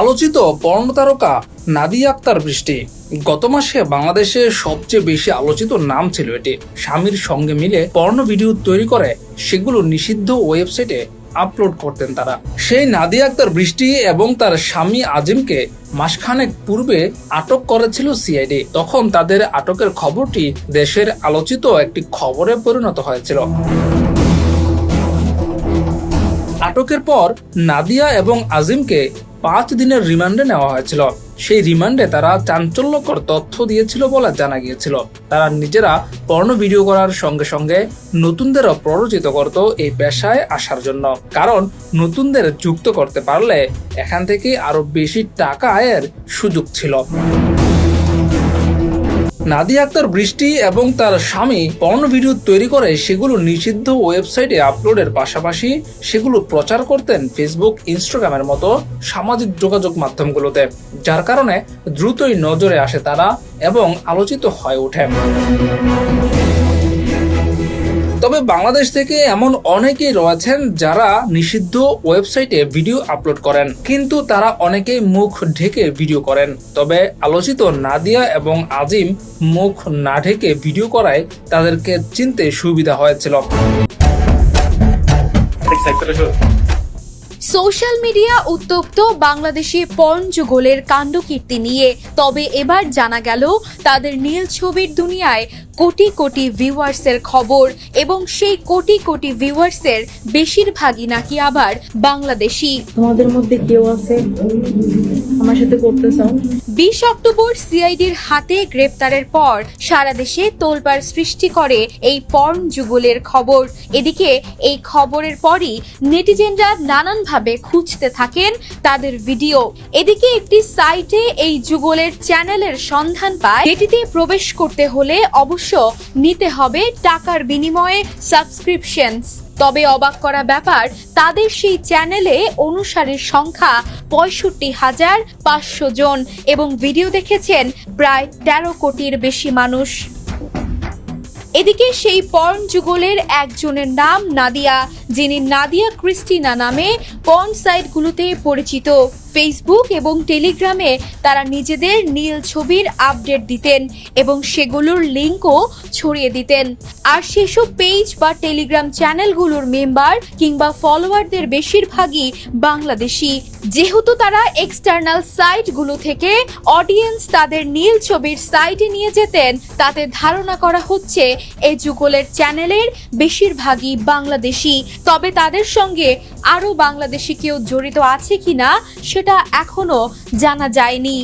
আলোচিত পর্ণ তারকা নাদিয়া আক্তার বৃষ্টি। গত মাসে বাংলাদেশে সবচেয়ে বেশি আলোচিত নাম ছিল এটি। স্বামীর সঙ্গে মিলে পর্ণ ভিডিও তৈরি করে সেগুলো নিষিদ্ধ ওয়েবসাইটে আপলোড করতেন তারা। সেই নাদিয়া আক্তার বৃষ্টি এবং তার স্বামী আজিমকে মাসখানেক পূর্বে আটক করেছিল সিআইডি। তখন তাদের আটকের খবরটি দেশের আলোচিত একটি খবরে পরিণত হয়েছিল। আটকের পর নাদিয়া এবং আজিমকে পাঁচ দিনের রিমান্ডে নেওয়া হয়েছিল। সেই রিমান্ডে তারা চাঞ্চল্যকর তথ্য দিয়েছিল বলে জানা গিয়েছিল। তারা নিজেরা পর্ণ ভিডিও করার সঙ্গে সঙ্গে নতুনদেরও প্ররোচিত করত এই পেশায় আসার জন্য। কারণ নতুনদের যুক্ত করতে পারলে এখান থেকে আরও বেশি টাকা আয়ের সুযোগ ছিল। নাদিয়া আক্তার বৃষ্টি এবং তার স্বামী পর্ন ভিডিও তৈরি করে, সেগুলো নিষিদ্ধ ওয়েবসাইটে আপলোডের পাশাপাশি সেগুলো প্রচার করতেন ফেসবুক ইনস্টাগ্রামের মতো সামাজিক যোগাযোগ মাধ্যমগুলোতে, যার কারণে দ্রুতই নজরে আসে তারা এবং আলোচিত হয়ে ওঠে তবে বাংলাদেশ থেকে এমন অনেকেই রয়েছেন যারা নিষিদ্ধ ওয়েবসাইটে ভিডিও আপলোড করেন, কিন্তু তারা অনেকেই মুখ ঢেকে ভিডিও করেন। তবে আলোচিত নাদিয়া এবং আজিম মুখ না ঢেকে ভিডিও করায় তাদেরকে চিনতে সুবিধা হয়েছিল। সোশ্যাল মিডিয়া উত্তপ্ত বাংলাদেশে পর্ন যুগলের কাণ্ডকীর্তি নিয়ে। তবে এবার জানা গেল তাদের নীল ছবির দুনিয়ায় কোটি কোটি ভিউয়ার্সের খবর এবং সেই কোটি কোটি ভিউয়ার্সের বেশিরভাগই নাকি আবার বাংলাদেশি। তোমাদের মধ্যে কেউ আছে? আমার সাথে করতে চাও? বিশ অক্টোবর সিআইডির হাতে গ্রেপ্তারের পর সারা দেশে তোলপাড় সৃষ্টি করে এই পর্ন যুগলের খবর। এদিকে এই খবরের পরই নেটিজেনরা নানানভাবে খুঁজতে থাকেন তাদের ভিডিও। এদিকে একটি সাইটে এই যুগলের চ্যানেলের সন্ধান পায়। এটিতে প্রবেশ করতে হলে অবশ্য নিতে হবে টাকার বিনিময়ে সাবস্ক্রিপশনস তবে অবাক করা ব্যাপার, তাদের সেই চ্যানেলে অনুসারীর সংখ্যা পঁয়ষট্টি হাজার পাঁচশো জন এবং ভিডিও দেখেছেন প্রায় তেরো কোটির বেশি মানুষ। এদিকে সেই পর্ন যুগলের একজনের নাম নাদিয়া, যিনি নাদিয়া ক্রিস্টিনা নামে পর্ন সাইটগুলোতে পরিচিত? ফেসবুক এবং টেলিগ্রামে তারা নিজেদের নীল ছবির আপডেট দিতেন এবং সেগুলোর লিঙ্কও ছড়িয়ে দিতেন। আর সেসব পেজ বা টেলিগ্রাম চ্যানেলগুলোর মেম্বার কিংবা ফলোয়ারদের বেশিরভাগই বাংলাদেশি। যেহেতু তারা এক্সটার্নাল সাইটগুলো থেকে অডিয়েন্স তাদের নীল ছবির সাইটে নিয়ে যেতেন, তাতে ধারণা করা হচ্ছে এই যুগলের চ্যানেলের বেশিরভাগই বাংলাদেশি। তবে তাদের সঙ্গে আরও বাংলাদেশি কেউ জড়িত আছে কিনা সেটা এখনও জানা যায়নি।